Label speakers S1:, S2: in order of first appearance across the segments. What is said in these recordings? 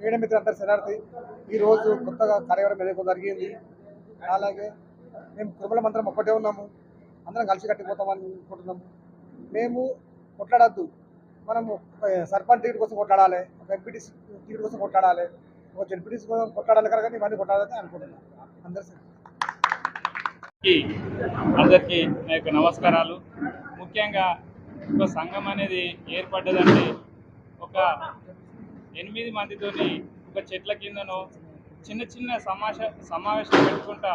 S1: Media మిత్రులందరూ శరణార్థి ఈరోజు కొత్తగా కార్యక్రమం ఏదైతే జరిగింది. అలాగే మేము కుటుంబల మంత్రం ఒక్కటే ఉన్నాము. అందరం కలిసి కట్టిపోతామని అనుకుంటున్నాము మేము కొట్లాడద్దు. మనము ఒక సర్పంచ్ టికెట్ కోసం కొట్లాడాలి ఒక ఎంపీటీసీ టికెట్ కోసం కొట్లాడాలి ఒక జెడ్పీటీసీ కోసం కొట్లాడాలి కదా కానీ ఇవన్నీ కొట్లాడాలని అనుకుంటున్నాం. అందరూ
S2: అందరికీ నా యొక్క నమస్కారాలు. ముఖ్యంగా ఒక సంఘం అనేది ఏర్పడ్డదంటే ఒక ఎనిమిది మందితోని ఒక చెట్ల కిందనో చిన్న చిన్న సమావేశ సమావేశం పెట్టుకుంటా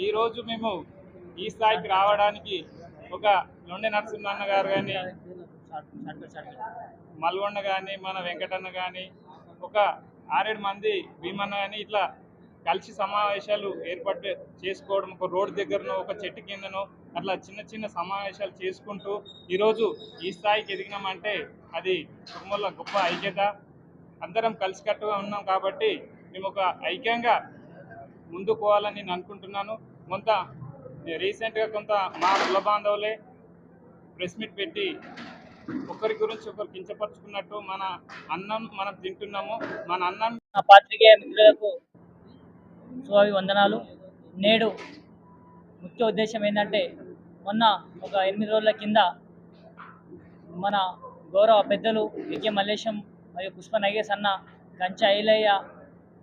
S2: ఈరోజు మేము ఈ స్థాయికి రావడానికి ఒక లొండె నరసింహన్న గారు కానీ మల్గొండ కానీ మన వెంకటన్న కానీ ఒక ఆరేడు మంది భీమన్న కానీ ఇట్లా కలిసి సమావేశాలు ఏర్పాటు చేసుకోవడం ఒక రోడ్డు దగ్గరనో ఒక చెట్టు కిందనో అట్లా చిన్న చిన్న సమావేశాలు చేసుకుంటూ ఈరోజు ఈ స్థాయికి ఎదిగినామంటే అది కుటుంబంలో గొప్ప ఐక్యత. అందరం కలిసికట్టుగా ఉన్నాం కాబట్టి మేము ఒక ఐక్యంగా ముందుకు పోవాలని నేను అనుకుంటున్నాను. కొంత రీసెంట్గా కొంత మా కుల బాంధవులే ప్రెస్ మీట్ పెట్టి ఒకరి గురించి ఒకరు కించపరుచుకున్నట్టు మన అన్నం మనం తింటున్నాము. మన అన్నం
S3: పాత్రికేయ మిత్రులకు స్వామి వందనాలు నేడు ముఖ్య ఉద్దేశం ఏంటంటే మొన్న ఒక ఎనిమిది రోజుల కింద మన గౌరవ పెద్దలు వికే మల్లేశం మరియు పుష్ప నగేశ్ అన్న కంచ ఐలయ్య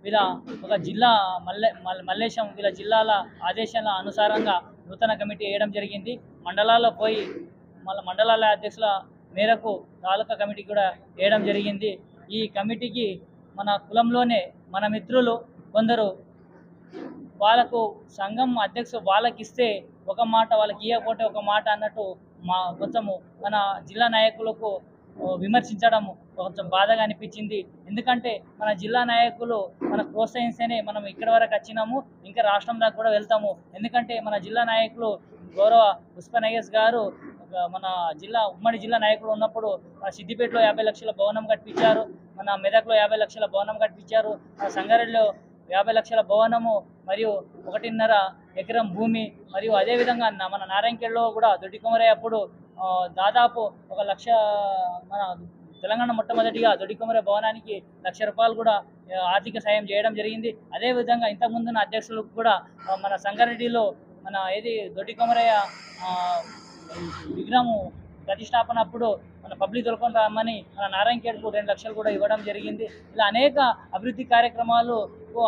S3: వీళ్ళ ఒక జిల్లా మల్లె మల్లేశం వీళ్ళ జిల్లాల ఆదేశాల అనుసారంగా నూతన కమిటీ వేయడం జరిగింది. మండలాల్లో పోయి మళ్ళీ మండలాల అధ్యక్షుల మేరకు తాలూకా కమిటీ కూడా వేయడం జరిగింది. ఈ కమిటీకి మన కులంలోనే మన మిత్రులు కొందరు వాళ్ళకు సంఘం అధ్యక్షుడు వాళ్ళకి ఇస్తే ఒక మాట వాళ్ళకి ఇవ్వకపోతే ఒక మాట అన్నట్టు మా కొంచెము మన జిల్లా నాయకులకు విమర్శించడం కొంచెం బాధగా అనిపించింది. ఎందుకంటే మన జిల్లా నాయకులు మనకు ప్రోత్సహిస్తేనే మనం ఇక్కడ వరకు వచ్చినాము ఇంకా రాష్ట్రం దాకా కూడా వెళ్తాము. ఎందుకంటే మన జిల్లా నాయకులు గౌరవ పుష్ప గారు మన జిల్లా ఉమ్మడి జిల్లా నాయకులు ఉన్నప్పుడు సిద్దిపేటలో యాభై లక్షల భవనం కట్టించారు మన మెదక్లో యాభై లక్షల భవనం కట్టించారు సంగారెడ్డిలో యాభై లక్షల భవనము మరియు ఒకటిన్నర ఎకరం భూమి మరియు అదేవిధంగా మన నారాయణఖేడ్లో కూడా దొడ్డి అప్పుడు దాదాపు ఒక లక్ష మన తెలంగాణ మొట్టమొదటిగా దొడ్డి భవనానికి లక్ష రూపాయలు కూడా ఆర్థిక సాయం చేయడం జరిగింది. అదేవిధంగా ఇంతకుముందున్న అధ్యక్షులకు కూడా మన సంగారెడ్డిలో మన ఏది దొడ్డికుమరయ్య విగ్రహము ప్రతిష్టాపన అప్పుడు మన పబ్లిక్ దొరకొని రమ్మని మన నారాయణఖేడ్కు రెండు లక్షలు కూడా ఇవ్వడం జరిగింది. ఇలా అనేక అభివృద్ధి కార్యక్రమాలు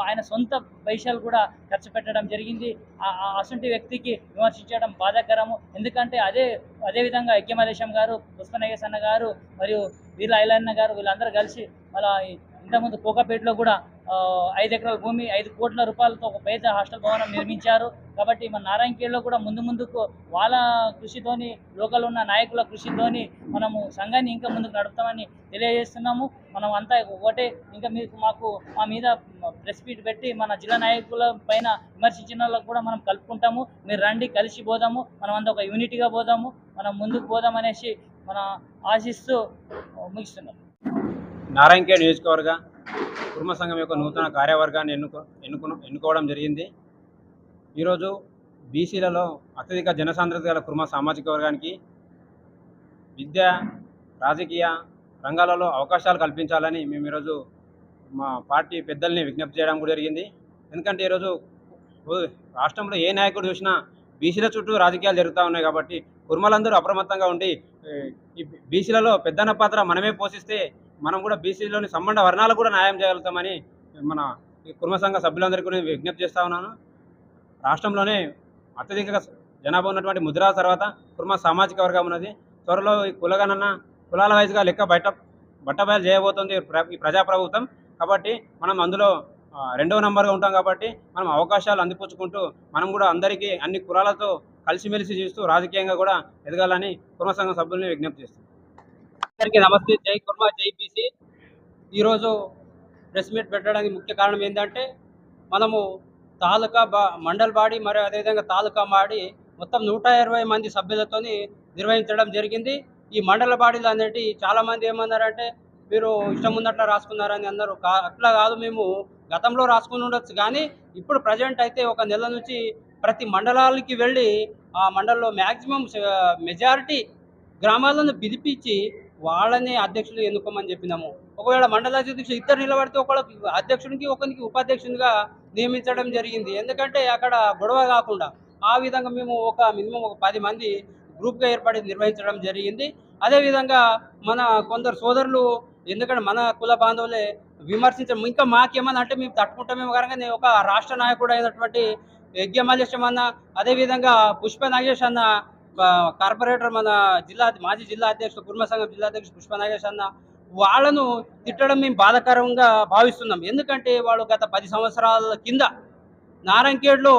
S3: ఆయన సొంత పైసలు కూడా ఖర్చు పెట్టడం జరిగింది. ఆ- అసంటి వ్యక్తికి విమర్శించడం బాధాకరము. ఎందుకంటే అదే అదేవిధంగా ఐక్యమదేశం గారు పుష్పనగేశ్ అన్న గారు మరియు వీళ్ళ ఐలన్న గారు వీళ్ళందరూ కలిసి మళ్ళీ ఇంతకుముందు కోకాపేటలో కూడా ఐదు ఎకరాల భూమి ఐదు కోట్ల రూపాయలతో ఒక పేద హాస్టల్ భవనం నిర్మించారు. కాబట్టి మన నారాయణఖేడ్లో కూడా ముందు ముందుకు వాళ్ళ కృషితోని లోకల్ ఉన్న నాయకుల కృషితోని మనము సంఘాన్ని ఇంకా ముందుకు నడుపుతామని తెలియజేస్తున్నాము. మనం అంతా ఒకటే ఇంకా మీకు మాకు మా మీద ప్రెస్ మీట్ పెట్టి మన జిల్లా నాయకుల పైన విమర్శించిన వాళ్ళకు కూడా మనం కలుపుకుంటాము. మీరు రండి కలిసి పోదాము. మనం అంతా ఒక యూనిటీగా పోదాము. మనం ముందుకు పోదాం అనేసి మన ఆశిస్తూ ముగిస్తున్నాం.
S4: నారాయణఖేడ్ నియోజకవర్గ కుటుంబ సంఘం యొక్క నూతన కార్యవర్గాన్ని ఎన్నుకో ఎన్నుకు ఎన్నుకోవడం జరిగింది. ఈరోజు బీసీలలో అత్యధిక జనసాంద్రత గల కుర్మ సామాజిక వర్గానికి విద్య రాజకీయ రంగాలలో అవకాశాలు కల్పించాలని మేము ఈరోజు మా పార్టీ పెద్దల్ని విజ్ఞప్తి చేయడం కూడా జరిగింది. ఎందుకంటే ఈరోజు రాష్ట్రంలో ఏ నాయకుడు చూసినా బీసీల చుట్టూ రాజకీయాలు జరుగుతూ ఉన్నాయి కాబట్టి కుర్మలందరూ అప్రమత్తంగా ఉండి ఈ బీసీలలో పెద్దన్న పాత్ర మనమే పోషిస్తే మనం కూడా బీసీలోని సంబంధ వర్ణాలు కూడా న్యాయం చేయగలుగుతామని మన ఈ కుర్మ సంఘ సభ్యులందరికీ నేను విజ్ఞప్తి చేస్తా ఉన్నాను. రాష్ట్రంలోనే అత్యధిక జనాభా ఉన్నటువంటి ముద్రా తర్వాత కుర్మ సామాజిక వర్గం ఉన్నది. త్వరలో ఈ కులగణన కులాల వైజ్గా లెక్క బయట బట్టబయలు చేయబోతుంది ప్ర- ఈ ప్రజాప్రభుత్వం. కాబట్టి మనం అందులో రెండవ నంబర్గా ఉంటాం కాబట్టి మనం అవకాశాలు అందిపుచ్చుకుంటూ మనం కూడా అందరికీ అన్ని కులాలతో కలిసిమెలిసి చేస్తూ రాజకీయంగా కూడా ఎదగాలని కుర్మ సంఘం సభ్యుల్ని విజ్ఞప్తి చేస్తాం
S5: అందరికీ నమస్తే. జై కుర్మా జై బీసీ. ఈరోజు ప్రెస్ మీట్ పెట్టడానికి ముఖ్య కారణం ఏంటంటే మనము తాలూకా బా మండల్ బాడీ మరియు అదేవిధంగా తాలూకా మాడి మొత్తం నూట ఇరవై మంది సభ్యులతోని నిర్వహించడం జరిగింది. ఈ మండల బాడీలు అనేటి చాలామంది ఏమన్నారంటే మీరు ఇష్టం ఉన్నట్లు రాసుకున్నారని అన్నారు. కా అట్లా కాదు మేము గతంలో రాసుకుని ఉండొచ్చు. కానీ ఇప్పుడు ప్రజెంట్ అయితే ఒక నెల నుంచి ప్రతి మండలాలకి వెళ్ళి ఆ మండలంలో మ్యాక్సిమం మెజారిటీ గ్రామాలను పిలిపించి వాళ్ళని అధ్యక్షులు ఎన్నుకోమని చెప్పినాము. ఒకవేళ మండల అధ్యక్షుడు ఇద్దరు నిలబడితే ఒకళ్ళ అధ్యక్షుడికి ఒకరికి ఉపాధ్యక్షునిగా నియమించడం జరిగింది. ఎందుకంటే అక్కడ గొడవ కాకుండా ఆ విధంగా మేము ఒక మినిమం ఒక పది మంది గ్రూప్గా ఏర్పడి నిర్వహించడం జరిగింది. అదేవిధంగా మన కొందరు సోదరులు ఎందుకంటే మన కుల బాంధవులే విమర్శించడం ఇంకా మాకేమన్నా అంటే మేము తట్టుకుంటామేమో కనుక నేను ఒక రాష్ట్ర నాయకుడు అయినటువంటి యజ్ఞ మల్లేశం అన్న అదేవిధంగా పుష్ప నాగేష్ అన్న కార్పొరేటర్ మన జిల్లా మాజీ జిల్లా అధ్యక్షుడు కుర్మ సంఘం జిల్లా అధ్యక్షుడు పుష్ప నాగేష్ అన్న వాళ్ళను తిట్టడం మేము బాధాకరంగా భావిస్తున్నాం. ఎందుకంటే వాళ్ళు గత పది సంవత్సరాల కింద నారంకేడ్లో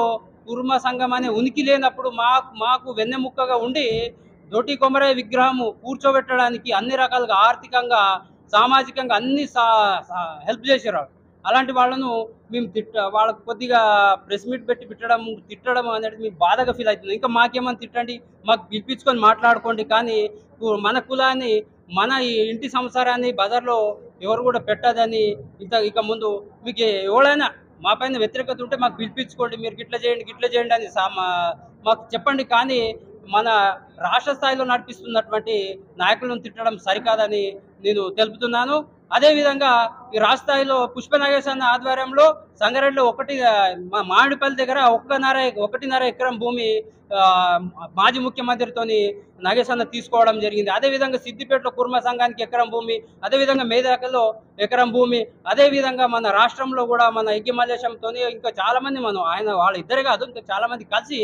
S5: కుర్మ సంఘం అనే ఉనికి లేనప్పుడు మాకు మాకు వెన్నెముక్కగా ఉండి దొటి కొమరయ్య విగ్రహము కూర్చోబెట్టడానికి అన్ని రకాలుగా ఆర్థికంగా సామాజికంగా అన్ని హెల్ప్ చేశారు అలాంటి వాళ్ళను మేము తిట్ట వాళ్ళకు కొద్దిగా ప్రెస్ మీట్ పెట్టి తిట్టడం తిట్టడం అనేది మేము బాధగా ఫీల్ అవుతుంది. ఇంకా మాకేమని తిట్టండి మాకు పిలిపించుకొని మాట్లాడుకోండి. కానీ మన కులాన్ని మన ఈ ఇంటి సంసారాన్ని బజార్లో ఎవరు కూడా పెట్టదని ఇంత ఇక ముందు మీకు ఎవడైనా మా పైన వ్యతిరేకత ఉంటే మాకు పిలిపించుకోండి మీరు గిట్ల చేయండి గిట్ల చేయండి అని సా- మాకు చెప్పండి. కానీ మన రాష్ట్ర స్థాయిలో నడిపిస్తున్నటువంటి నాయకులను తిట్టడం సరికాదని నేను తెలుపుతున్నాను. అదేవిధంగా ఈ రాజస్థాయిలో పుష్ప నాగేశ్ ఆధ్వర్యంలో సంగారెడ్డిలో ఒకటి మామిడిపల్లి దగ్గర ఒక్కన్నర ఒకటిన్నర ఎకరం భూమి మాజీ ముఖ్యమంత్రితోని నాగేశ్ తీసుకోవడం జరిగింది. అదేవిధంగా సిద్దిపేటలో కుర్మ సంఘానికి ఎకరం భూమి అదేవిధంగా మేదాకలో ఎకరం భూమి అదేవిధంగా మన రాష్ట్రంలో కూడా మన యజ్ఞమల్లేశంతో ఇంకా చాలామంది మనం ఆయన వాళ్ళ ఇద్దరే కాదు ఇంకా చాలామంది కలిసి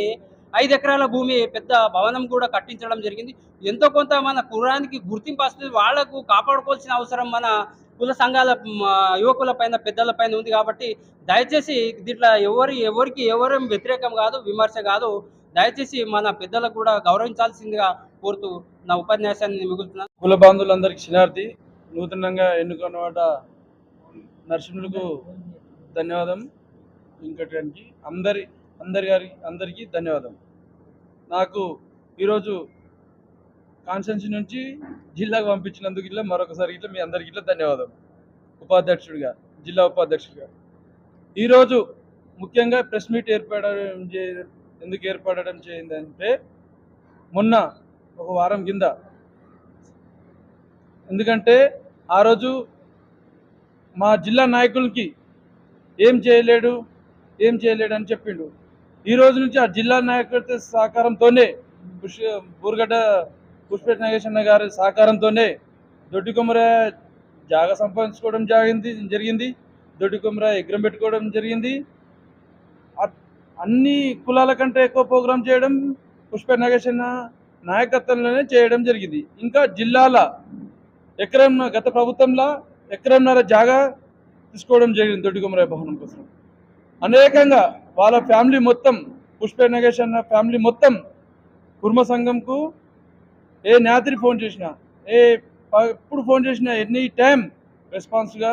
S5: ఐదు ఎకరాల భూమి పెద్ద భవనం కూడా కట్టించడం జరిగింది. ఎంతో కొంత మన కులానికి గుర్తింపు వస్తుంది. వాళ్ళకు కాపాడుకోవాల్సిన అవసరం మన కుల సంఘాల యువకుల పైన పెద్దల పైన ఉంది కాబట్టి దయచేసి దీంట్లో ఎవరి ఎవరికి ఎవరేం వ్యతిరేకం కాదు విమర్శ కాదు. దయచేసి మన పెద్దలకు కూడా గౌరవించాల్సిందిగా కోరుతూ నా ఉపన్యాసాన్ని మిగులుతున్నాను
S6: కుల బాంధవులందరికీ శనార్థి నూతనంగా ఎన్నుకున్నవాట నరసింహులకు ధన్యవాదం. ఇంకటానికి అందరి అందరి గారి అందరికీ ధన్యవాదం. నాకు ఈరోజు కాన్స్టెన్సీ నుంచి జిల్లాకు పంపించినందుకు ఇట్లా మరొకసారి ఇట్లా మీ అందరికి ఇట్లా ధన్యవాదం. ఉపాధ్యక్షుడిగా జిల్లా ఉపాధ్యక్షుడిగా. ఈరోజు ముఖ్యంగా ప్రెస్ మీట్ ఏర్పడడం చే- ఎందుకు ఏర్పడడం చేయిందంటే మొన్న ఒక వారం కింద. ఎందుకంటే ఆ రోజు మా జిల్లా నాయకులకి ఏం చేయలేడు ఏం చేయలేడు అని చెప్పిండు. ఈ రోజు నుంచి ఆ జిల్లా నాయకత్వ సహకారంతోనే పుష్ బూర్గడ్డ పుష్పేట నాగేశ్వర గారి సహకారంతోనే దొడ్డి కొమ్మర జాగా సంపాదించుకోవడం జరిగింది జరిగింది. దొడ్డి కొమ్మర ఎగ్రం పెట్టుకోవడం జరిగింది. అ- అన్ని కులాల కంటే ఎక్కువ ప్రోగ్రాం చేయడం పుష్ప నాగేశ్వర నాయకత్వంలోనే చేయడం జరిగింది. ఇంకా జిల్లాల ఎకరం గత ప్రభుత్వంలో ఎకరంన్నర జాగా తీసుకోవడం జరిగింది దొడ్డి దొడ్డికొమరాయ భవనం కోసం. అనేకంగా వాళ్ళ ఫ్యామిలీ మొత్తం పుష్ప నగేష్ అన్న ఫ్యామిలీ మొత్తం కుర్మ సంఘంకు ఏ నేత్రి ఫోన్ చేసినా ఏ ఎప్పుడు ఫోన్ చేసినా ఎనీ టైం రెస్పాన్స్గా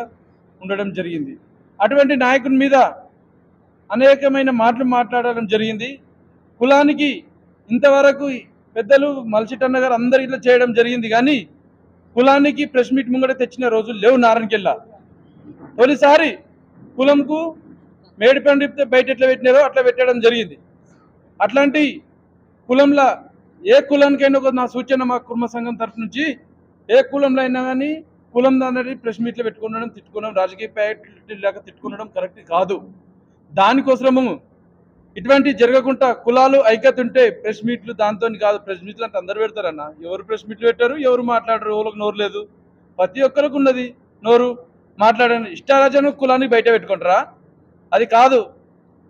S6: ఉండడం జరిగింది. అటువంటి నాయకుని మీద అనేకమైన మాటలు మాట్లాడడం జరిగింది. కులానికి ఇంతవరకు పెద్దలు మలసిటన్న గారు అందరు ఇట్లా చేయడం జరిగింది కానీ కులానికి ప్రెస్ మీట్ ముంగట తెచ్చిన రోజులు లేవు నారాయణకెళ్ళ తొలిసారి కులంకు మేడిపండు ఇప్పితే బయట ఎట్లా పెట్టినారో అట్లా పెట్టడం జరిగింది. అట్లాంటి కులంలో ఏ కులానికైనా ఒక నా సూచన మా కుర్మ సంఘం తరఫు నుంచి ఏ కులంలో అయినా కానీ కులం అనేది ప్రెస్ మీట్లో పెట్టుకునడం తిట్టుకోవడం రాజకీయ పార్టీ లేక తిట్టుకునడం కరెక్ట్ కాదు. దానికోసము ఇటువంటి జరగకుండా కులాలు ఐక్యత ఉంటే ప్రెస్ మీట్లు దాంతో కాదు ప్రెస్ మీట్లు అంటే అందరు పెడతారన్న ఎవరు ప్రెస్ మీట్లు పెట్టారు ఎవరు మాట్లాడరు ఎవరికి నోరు లేదు. ప్రతి ఒక్కరికి ఉన్నది నోరు. మాట్లాడని ఇష్టారాజను కులాన్ని బయట పెట్టుకుంటారా? అది కాదు.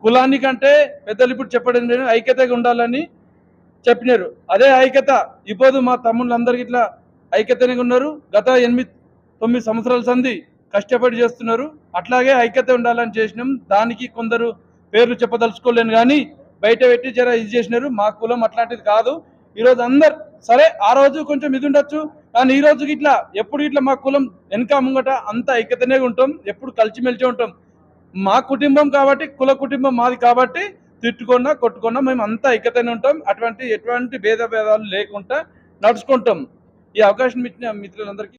S6: కులానికంటే పెద్దలు ఇప్పుడు చెప్పడం లేదు, ఐక్యతగా ఉండాలని చెప్పినారు. అదే ఐక్యత. ఇప్పుడు మా తమ్ముళ్ళందరికీ ఇట్లా ఐక్యతనే ఉన్నారు. గత ఎనిమిది తొమ్మిది సంవత్సరాల సంధి కష్టపడి చేస్తున్నారు. అట్లాగే ఐక్యత ఉండాలని చేసినాం. దానికి కొందరు పేర్లు చెప్పదలుచుకోలేను కానీ బయట పెట్టి జర ఇది చేసినారు. మా కులం అట్లాంటిది కాదు. ఈరోజు అందరు సరే ఆ రోజు కొంచెం ఇది ఉండొచ్చు. కానీ ఈ రోజుకి ఇట్లా ఎప్పుడు ఇట్లా మా కులం వెనక ముంగట అంత ఐక్యతనే ఉంటాం. ఎప్పుడు కలిసిమెలిసి ఉంటాం. మా కుటుంబం కాబట్టి కుల కుటుంబం మాది కాబట్టి తిట్టుకున్నా కొట్టుకున్నా మేము అంతా ఇక్కతనే ఉంటాం. అటువంటి ఎటువంటి భేద భేదాలు లేకుండా నడుచుకుంటాం. ఈ అవకాశం ఇచ్చిన మిత్రులందరికీ